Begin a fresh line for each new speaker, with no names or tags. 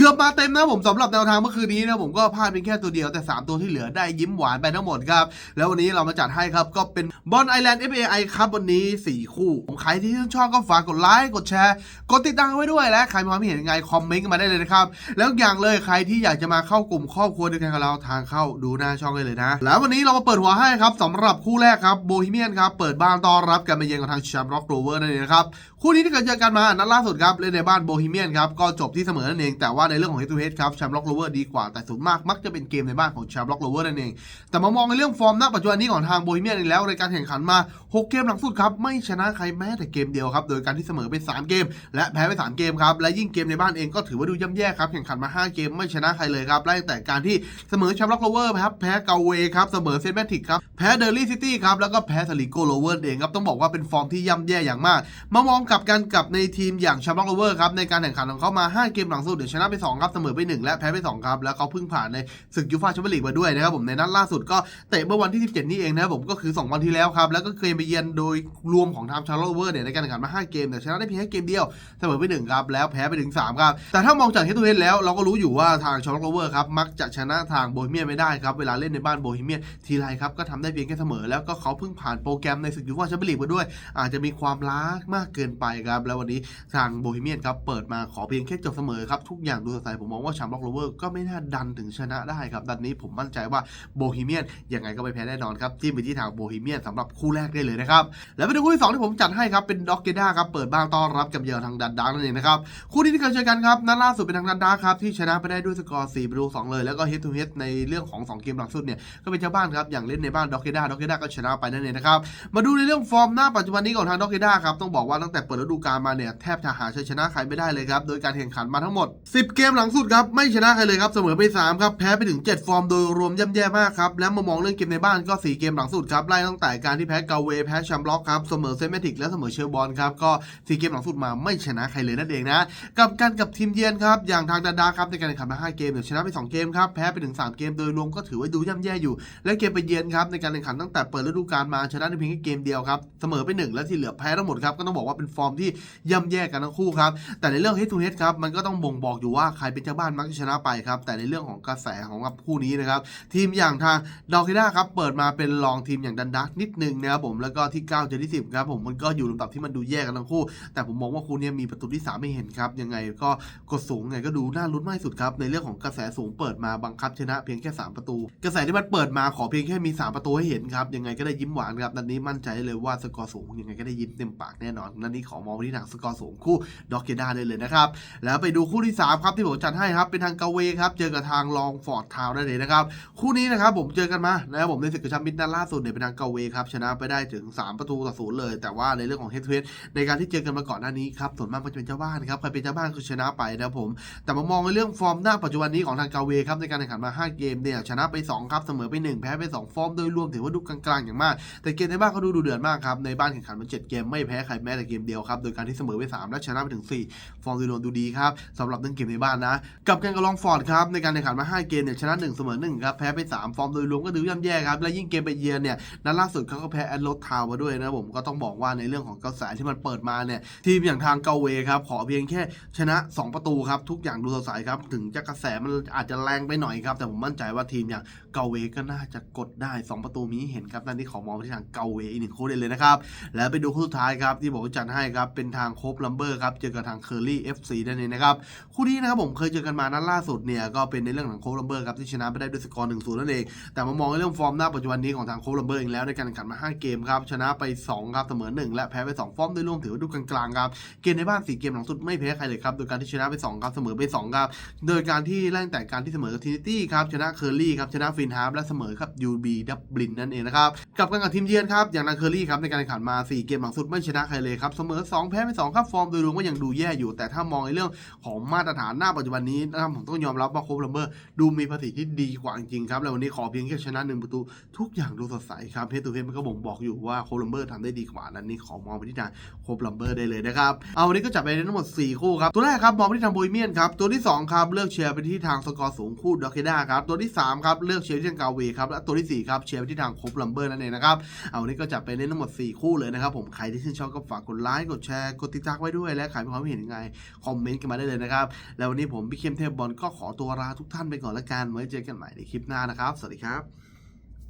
เกือบมาเต็มนะผมสำหรับแนวทางเมื่อคืนนี้นะผมก็พลาดเป็นแค่ตัวเดียวแต่ 3 ตัวที่เหลือได้ยิ้มหวานไปทั้งหมดครับ แล้ววันนี้เรามาจัดให้ครับ ก็เป็นบอลไอแลนด์ FAI ครับวันนี้ 4 คู่ ผมใครที่ชื่นชอบก็ฝากกดไลค์กดแชร์ กดติดตามไว้ด้วยและใครมีความเห็นยังไงคอมเมนต์กันมาได้เลยนะครับ แล้วอย่างเลยใครที่อยากจะมาเข้ากลุ่มครอบครัวเดียวกันกับเราทางเข้าดูหน้าช่องได้เลยนะ แล้ววันนี้เรามาเปิดหัวให้ครับสำหรับคู่แรกครับโบฮีเมียนครับเปิดบ้านต้อนรับการมาเยือนของทางแชมป์ร็อกโรเวอร์นั่นเองนะครับ คู่นี้ที่เกิดเจอกันมา นัดล่าสุดครับ เล่นในบ้านโบฮีเมียนครับ ก็จบที่เสมอนั่นเอง แต่ว่าในเรื่องของเฮดทูเฮดครับแชมป์ล็อกโลเวอร์ดีกว่า แต่ส่วนมากมักจะเป็นเกมในบ้านของแชมป์ล็อกโลเวอร์นั่นเอง แต่มามองในเรื่องฟอร์มณปัจจุบันนี้ของทางโบฮีเมียนแล้วในการแข่งขันมา 6 เกมหลังสุดครับ ไม่ชนะใครแม้แต่เกมเดียวครับ โดยการที่เสมอไป 3 เกม และแพ้ไป 3 เกมครับ และยิ่งเกมในบ้านเองก็ถือว่าดูย่ำแย่ครับ แข่งขันมา 5 เกมไม่ชนะใครเลยครับไล่ตั้งแต่การที่เสมอแชมป์ล็อกโรเวอร์ครับ แพ้เกาเวครับ เสมอเซนต์แมทริกครับ แพ้เดลี่ซิตี้ครับ แล้วก็แพ้สลิโกโรเวอร์เองครับ ต้องบอกว่าเป็นฟอร์มที่ย่ำแย่อย่างมาก มามองกลับกันกับในทีมอย่างแชมป์ล็อกโรเวอร์ครับในการแข่งขันของเขามา 5 เกมหลังสุดเดี๋ยวชนะไป2ครับเสมอไป 1 และแพ้ไป2ครับแล้วเขาเพิ่งผ่านในศึกยูฟ่าแชมเปี้ยนลีกมาด้วยนะครับผมในนัดล่าสุดก็เตะเมื่อวันที่ 17 นี้เองนะครับผมก็คือ 2 วันที่แล้วครับแล้วก็เคยไปเยือนโดยรวมของทางชาร์ลโรเวอร์เนี่ยในการแข่งขันมา 5 เกมแต่ชนะได้เพียงแค่เกมเดียวเสมอไป1ครับแล้วแพ้ไปถึง3ครับแต่ถ้ามองจากเฮดทูเฮดแล้วเราก็รู้อยู่ว่าทางชาร์ลโรเวอร์ครับมักจะชนะทางโบฮีเมียนไม่ได้ครับเวลาเล่นในบ้านโบฮีเมียนทีไรครับก็ทำได้เพียงแค่เสมอแล้วก็เขาเพิ่งผ่านโปรแกรมในศึกยูฟ่าแชมเปี้ยนลีกมาด้วย อาจจะมีความล้ามากเกินไปครับแล้ววันนี้ทางโบฮีเมียนครับเปิดมาขอเพียงแค่จบเสมอครับทุกอย่างดูสดใสผมมองว่าชามล็อกโรเวอร์ก็ไม่น่าดันถึงชนะได้ครับดันนี้ผมมั่นใจว่าโบฮีเมียนยังไงก็ไม่แพ้แน่นอนครับจิ้มไปที่ทางโบฮีเมียนสำหรับคู่แรกได้เลยนะครับ แล้วไปดูคู่ที่สองที่ผมจัดให้ครับเป็นด็อกเกด้าครับเปิดบ้านต้อนรับกับเยือนทางดันดาร์กนั่นเองนะครับคู่นี้ที่เคยเจอกันครับนัดล่าสุดเป็นทางดันดาร์กครับที่ชนะไปได้ด้วยสกอร์4ประตู2เลยแล้วก็เฮดทูเฮดในเรื่องของสองเกมหลังสุดเนี่ยก็เป็นเจ้าบ้านครับอย่างเล่นในบ้านด็อกเกด้าด็อกเกด้าก็ชนะไปนั่นเองนะครับมาดูในเรื่องฟอร์มหน้าปัจจุบันนี้ของทางด็อกเกด้าครับต้องบอกว่าตั้งแต่เปิดฤดูกาลมาเนี่ยแทบจะหาชัยชนะใครไม่ได้เลยครับโดยการแข่งขันมาทั้งหมด 10 เกมหลังสุดครับไม่ชนะใครเลยครับเสมอไป3ครับแพ้ไปถึง 7 ฟอร์มโดยรวมย่ำแย่มากครับแล้วมามองเรื่องเกมในบ้านก็ 4 เกมหลังสุดครับไล่ตั้งแต่การที่แพ้เกาเวแพ้แชมป์ล็อกครับเสมอเซนเมติกและเสมอเชอร์บอลครับก็4เกมหลังสุดมาไม่ชนะใครเลยนั่นเองนะกับการกับทีมเยือนครับอย่างทางดาดาครับในการแข่งขันมา5เกมเนี่ยชนะไป 2 เกมครับแพ้ไปถึง3เกมโดยรวมก็ถือว่าดูย่ำแย่อยู่ และเกมไปเยือนครับในการแข่งขันตั้งแต่เปิดฤดูกาลมาชนะได้เพียงแค่เกมเดียวครับเสมอไปหนึ่งและที่เหลือแพ้ทั้งหมดครับก็ต้องบอกว่าเป็นฟอร์มที่ย่ำแย่กันทั้งคู่ครับแต่ในเรื่อง head to head ครับมันก็ต้องบ่งบอกอยู่ว่าใครเป็นเจ้าบ้านมักจะชนะไปครับแต่ในเรื่องของกระแสของคู่นี้นะครับทีมอย่างทางดอคิด้าครับเปิดมาเป็นรองทีมอย่างดันดักนิดนึงนะครับผมแล้วก็ที่ 9 เจอที่ 10 ครับผมมันก็อยู่ลำดับที่มันดูแย่กันทั้งคู่ แต่ผมมองว่าคู่นี้มีประตูที่ 3 ไม่เห็นครับยังไงก็กดสูงไงก็ดูน่าลุ้นมากสุดครับในเรื่องของกระแสสูงเปิดมาบังคับชนะเพียงแค่ 3 ประตู กระแสที่มันเปิดมาขอเพียงแค่มี 3 ประตูให้เห็นครับยังไงก็ได้ยิ้มหวานครับนัดนี้มั่นใจเลยว่าสกอร์สูงยังไงก็ได้ยิ้มเต็มปากแน่นอนนัดนี้ขอมองไปที่ทางสกอร์สูงคู่ด็อกเกด้าได้เลยนะครับแล้วไปดูคู่ที่ 3 ครับที่ผมจัดให้ครับเป็นทางเกาเวครับเจอกับทางลองฟอร์ดทาวน์นั่นเองนะครับคู่นี้นะครับผมเจอกันมานะครับผมในศึกกระชับมิตรนัดล่าสุดเนี่ยเป็นทางกาเวครับชนะไปได้ถึง3 ประตูต่อศูนย์เลย แต่ว่าในเรื่องของเฮดทูเฮดในการที่เจอกันมาก่อนหน้านี้ครับส่วนมากมันจะเป็นเจ้าบ้านครับใครเป็นเจ้าบ้านคือชนะไปนะครับผม แต่มามองในเรื่องฟอร์มหน้าปัจจุบันนี้ของทางกาเวครับในการแข่งขันมา 5 เกมเนี่ยชนะไป 2 ครับเสมอไป 1 แพ้ไป 2 ฟอร์มโดยรวมถือว่าดูกลางๆอย่างมาก แต่เกมในบ้านเขาดูดูเดือดมากครับในบ้านแข่งขันมัน7เกมไม่แพ้ใครแม้แต่เกมเดียวครับโดยการที่เสมอไป 3 และชนะไปถึง 4 ฟอร์มโดยรวมดูดีครับสำหรับเรื่องเกมในบ้านนะกับการกระลองฟอร์ดครับในการแข่งขันมา 5 เกมเนี่ยชนะ 1 เสมอ1ครับแพ้ไป 3 ฟอร์มโดยรวมก็ดูย่ำแย่ครับและยิ่งเกมไปเยือนเนี่ยนัดล่าสุดเขาก็แพ้แอดโรทาวมาด้วยนะผมก็ต้องบอกว่าในเรื่องของกระแสที่มันเปิดมาเนี่ยทีมอย่างทางเกาเวครับขอเพียงแค่ชนะ 2 ประตูครับทุกอย่างดูสดใสครับถึงจะกระแสมันอาจจะแรงไปหน่อยครับแต่ผมมั่นใจว่าทีมอย่างเกาเวก็น่าจะกดได้ 2 ประตูมีเห็นครับนั่นที่ขอมองไปที่ทางเกาเวอีกหนึ่งคู่ได้เลยนะครับแล้วไปดูคู่สุดท้ายครับที่บอกว่าจัดให้ครับเป็นทางโคบลัมเบอร์ครับเจอกับทางเคอร์รี่เอฟซีนั่นเองนะครับคู่นี้นะครับผมเคยเจอกันมานัดล่าสุดเนี่ยก็เป็นในเรื่องของโคบลัมเบอร์ครับที่ชนะไปได้ด้วยสกอร์1 0นั่นเองแต่มามองในเรื่องฟอร์มหน้าปัจจุบันนี้ของทางโคบลัมเบอร์เองแล้วในการแข่งขันมา 5 เกมครับ ชนะไป 2 ครับ เสมอ 1 และแพ้ไป 2 ฟอร์มโดยรวมถือว่าดูกลางๆครับ เกมในบ้าน 4 เกมหลังสุดไม่แพ้ใครเลยครับ โดยการที่ชนะไป 2 ครับ เสมอไป 2 ครับ โดยการที่แล่งแต่การที่เสมอกับทินิตี้ครับ ชนะเคอร์รี่ครับ ชนะฟินฮาร์ฟและเสมอกับยูบีดับลินนั่นเองนะครับ กับการกับทีมเยือนครับ อย่างทาเคอร์รี่ครับในการแข่งขันมา 4 เกมหลังสุดไม่ชนะใครเลยครับ เสมอ 2 แพ้ไป 2 ครับ ฟอร์มโดยรวมก็ยังดูแย่อยู่ แต่ถ้ามองในเรื่องของมาตรฐานหน้าปัจจุบันนี้นะครับผมต้องยอมรับว่าโคบลัมเบอร์ดูมีภาษีที่ดีกว่าจริงๆครับ แล้ววันนี้ขอเพียงแค่ชนะหนึ่งประตูทุกอย่างดูสดใสครับเพชรตูเพชรมันก็บ่งบอกอยู่ว่าโคลัมเบอร์ทำได้ดีกว่านั้นนี่ขอมองไปที่ทางโคลัมเบอร์ได้เลยนะครับ เอาวันนี้ก็จัดไปทั้งหมด 4 คู่ครับตัวแรกครับมองไปที่ทางโบยเมียนครับตัวที่2ครับเลือกเชียร์ไปที่ทางสกอร์สูงคู่ดอเคด้าครับตัวที่3ครับเลือกเชียร์ที่ทางกาเวครับและตัวที่4ครับเชียร์ไปที่ทางโคลัมเบอร์นั่นเองนะครับเอาวันนี้ก็จัดไปทั้งหมด 4 คู่เลยนะครับผมใครที่ชื่นชอบก็ฝากกดไลค์กดแชร์กดติดตามไว้ด้วยและใครมีความเห็นยังไงคอมเมนต์กันมาได้เลยนะครับแล้ววันนี้ผมพี่เข้มเทพบอลก็ขอตัวลาทุกท่านไปก่อนละกันไว้เจอกันใหม่ในคลิปหน้านะครับ สวัสดีครับ